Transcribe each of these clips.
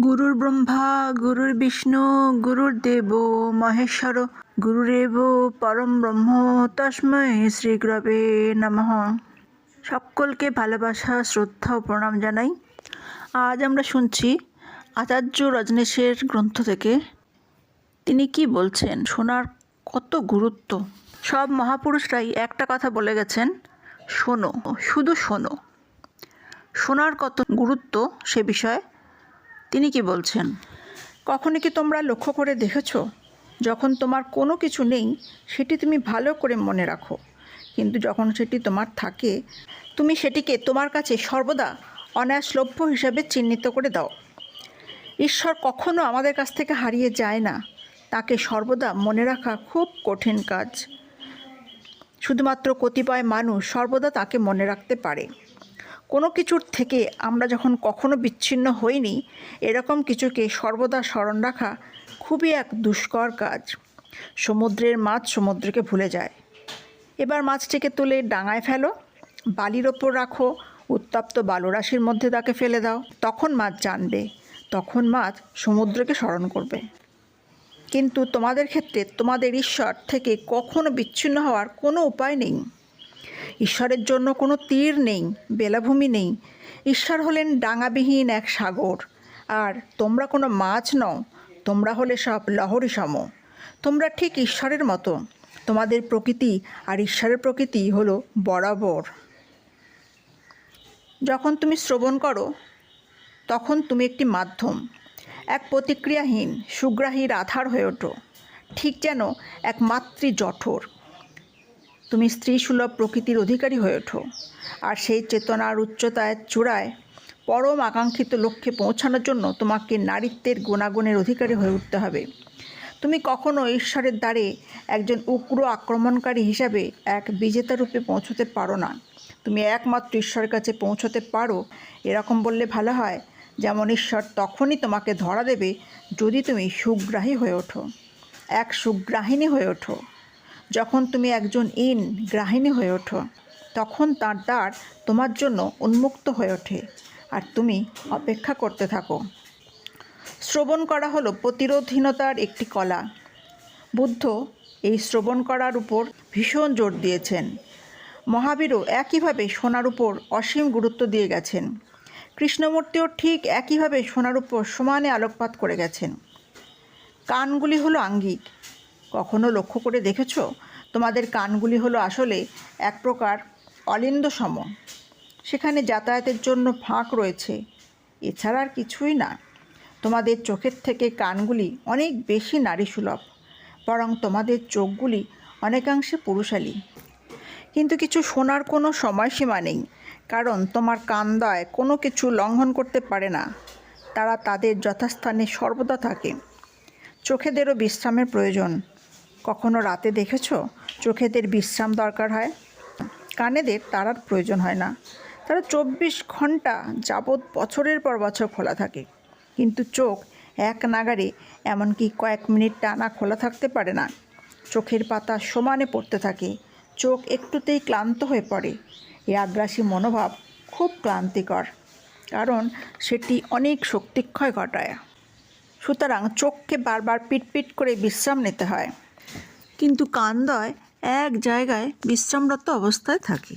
গুরুর ব্রহ্মা, গুরুর বিষ্ণু, গুরুর দেব, মহেশ্বর গুরুরেব পরম ব্রহ্ম, তস্মৈ শ্রী গুরবে নমঃ। সকলকে ভালোবাসা, শ্রদ্ধা ও প্রণাম জানাই। আজ আমরা শুনছি আচার্য রজনীশের গ্রন্থ থেকে। তিনি কি বলছেন? শোনার কত গুরুত্ব। সব মহাপুরুষরাই একটা কথা বলে গেছেন, শোনো, শুধু শোনো। শোনার কত গুরুত্ব সে বিষয়ে? তিনি কি বলছেন? কখনো কি তোমরা লক্ষ্য করে দেখেছ? যখন তোমার কোনো কিছু নেই, সেটি তুমি ভালো করে মনে রাখো। কিন্তু যখন সেটি তোমার থাকে, তুমি সেটিকে তোমার কাছে সর্বদা অনায়াসলভ্য হিসাবে চিহ্নিত করে দাও। ঈশ্বর কখনো আমাদের কাছ থেকে হারিয়ে যায় না। তাকে সর্বদা মনে রাখা খুব কঠিন কাজ। শুধুমাত্র কতিপয় মানুষ সর্বদা তাকে মনে রাখতে পারে। কোনো কিছুর থেকে আমরা যখন কখনো বিচ্ছিন্ন হইনি, এরকম কিছুকে সর্বদা স্মরণ রাখা খুবই এক দুষ্কর কাজ। সমুদ্রের মাছ সমুদ্রকে ভুলে যায়। এবার মাছটিকে তুলে ডাঙায় ফেলো, বালির ওপর রাখো, উত্তপ্ত বালুরাশির মধ্যে তাকে ফেলে দাও। তখন মাছ জানবে, তখন মাছ সমুদ্রকে স্মরণ করবে। কিন্তু তোমাদের ক্ষেত্রে তোমাদের ঈশ্বর থেকে কখনো বিচ্ছিন্ন হওয়ার কোনো উপায় নেই। ঈশ্বরের জন্য কোনো তীর নেই, বেলাভূমি নেই। ঈশ্বর হলেন ডাঙাবিহীন এক সাগর। আর তোমরা কোনো মাছ নও, তোমরা হলে সব লহরী সম তোমরা ঠিক ঈশ্বরের মতো। তোমাদের প্রকৃতি আর ঈশ্বরের প্রকৃতি হলো বরাবর। যখন তুমি শ্রবণ করো, তখন তুমি একটি মাধ্যম। এক প্রতিক্রিয়াহীন সুগ্রাহীর আধার হয়ে ওঠো। ঠিক যেন এক মাতৃ জঠর। তুমি স্ত্রী সুলভ প্রকৃতির অধিকারী হয়ে ওঠো। আর সেই চেতনার উচ্চতায় চূড়ায় পরম আকাঙ্ক্ষিত লক্ষ্যে পৌঁছানোর জন্য তোমাকে নারীত্বের গুণাগুণের অধিকারী হয়ে উঠতে হবে। তুমি কখনো ঈশ্বরের দ্বারে একজন উগ্র আক্রমণকারী হিসাবে এক বিজেতা রূপে পৌঁছতে পারো না। তুমি একমাত্র ঈশ্বরের কাছে পৌঁছতে পারো। এরকম বললে ভালো হয়, যেমন ঈশ্বর তখনই তোমাকে ধরা দেবে যদি তুমি সুগ্রাহী হয়ে ওঠো। এক সুগ্রাহিনী হয়ে ওঠো। যখন তুমি একজন ইন, গ্রাহিণী হয়ে ওঠো, তখন তার দ্বার তোমার জন্য উন্মুক্ত হয়ে ওঠে আর তুমি অপেক্ষা করতে থাকো। শ্রবণ করা হলো প্রতিরোধহীনতার একটি কলা। বুদ্ধ এই শ্রবণ করার উপর ভীষণ জোর দিয়েছেন। মহাবীরও একইভাবে সোনার উপর অসীম গুরুত্ব দিয়ে গেছেন। কৃষ্ণমূর্তিও ঠিক একইভাবে সোনার উপর সমানে আলোকপাত করে গেছেন। কানগুলি হলো আঙ্গিক। কখনো লক্ষ্য করে দেখেছ? তোমাদের কানগুলি হলো আসলে এক প্রকার অলিন্দ সম সেখানে যাতায়াতের জন্য ফাঁক রয়েছে। এছাড়া আর কিছুই না। তোমাদের চোখের থেকে কানগুলি অনেক বেশি নারী সুলভ বরং তোমাদের চোখগুলি অনেকাংশে পুরুষালী। কিন্তু কিছু শোনার কোনো সময়সীমা নেই, কারণ তোমার কান্দয় কোনো কিছু লঙ্ঘন করতে পারে না। তারা তাদের যথাস্থানে সর্বদা থাকে। চোখেদেরও বিশ্রামের প্রয়োজন। কখনো রাতে দেখেছ? চোখেদের বিশ্রাম দরকার হয়? কানেদের তারার প্রয়োজন হয় না। তারা চব্বিশ ঘণ্টা যাবৎ বছরের পর বছর খোলা থাকে। কিন্তু চোখ এক নাগারে এমনকি কয়েক মিনিট টানা খোলা থাকতে পারে না। চোখের পাতা সমানে পড়তে থাকে। চোখ একটুতেই ক্লান্ত হয়ে পড়ে। এই আগ্রাসী মনোভাব খুব ক্লান্তিকর। কারণ সেটি অনেক শক্তিক্ষয় ঘটায়। সুতরাং চোখকে বারবার পিটপিট করে বিশ্রাম নিতে হয়। কিন্তু কান্দয় এক জায়গায় বিশ্রামরত অবস্থায় থাকে।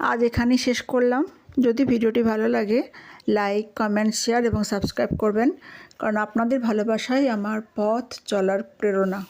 আজ এখানে শেষ করলাম। যদি ভিডিওটি ভালো লাগে লাইক কমেন্ট শেয়ার এবং সাবস্ক্রাইব করবেন। কারণ আপনাদের ভালোবাসাই আমার পথ চলার প্রেরণা।